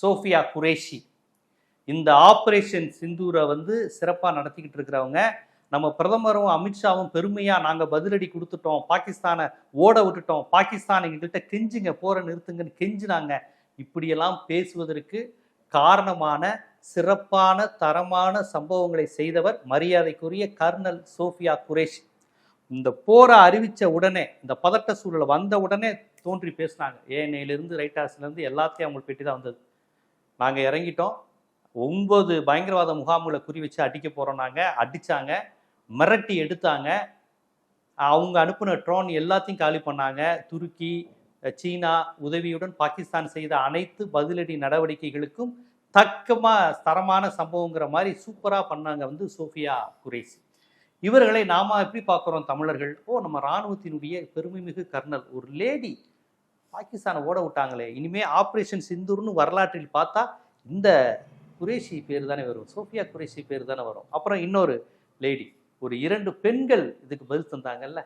Sofia Qureshi. இந்த operation சிந்தூரை வந்து சிறப்பாக நடத்திக்கிட்டு இருக்கிறவங்க நம்ம பிரதமரும் அமித்ஷாவும் பெருமையாக நாங்கள் பதிலடி கொடுத்துட்டோம் பாகிஸ்தானை ஓட விட்டுட்டோம் பாகிஸ்தான் எங்கள்கிட்ட கெஞ்சுங்க போற நிறுத்துங்கன்னு கெஞ்சினாங்க. இப்படியெல்லாம் பேசுவதற்கு காரணமான சிறப்பான தரமான சம்பவங்களை செய்தவர் மரியாதைக்குரிய கர்னல் சோஃபியா குரேஷி. இந்த போரை அறிவித்த உடனே இந்த பதட்ட சூழல் வந்த உடனே தோன்றி பேசினாங்க. ஏஎன்ஐலேருந்து ரைட்டாஸ்லேருந்து எல்லாத்தையும் அவங்களுக்கு பெட்டி தான் வந்தது. நாங்கள் இறங்கிட்டோம். ஒன்பது பயங்கரவாத முகாம்களை குறி வச்சு அடிக்க போகிறோம் நாங்கள் அடித்தாங்க மிரட்டி எடுத்தாங்க. அவங்க அனுப்பின ட்ரோன் எல்லாத்தையும் காலி பண்ணாங்க. துருக்கி சீனா உதவியுடன் பாகிஸ்தான் செய்த அனைத்து பதிலடி நடவடிக்கைகளுக்கும் தக்கமாக தரமான சம்பவங்கிற மாதிரி சூப்பராக பண்ணாங்க வந்து சோஃபியா குரேசி இவர்களை நாம எப்படி பார்க்குறோம் தமிழர்கள்? ஓ நம்ம இராணுவத்தினுடைய பெருமைமிகு கர்னல் ஒரு லேடி பாகிஸ்தானை ஓட விட்டாங்களே இனிமே ஆப்ரேஷன் சிந்தூர்னு வரலாற்றில் பார்த்தா இந்த குரேஷி பேர் தானே வரும் சோஃபியா குரேஷி பேர் தானே வரும். அப்புறம் இன்னொரு லேடி ஒரு இரண்டு பெண்கள் இதுக்கு பதில் தந்தாங்கல்ல?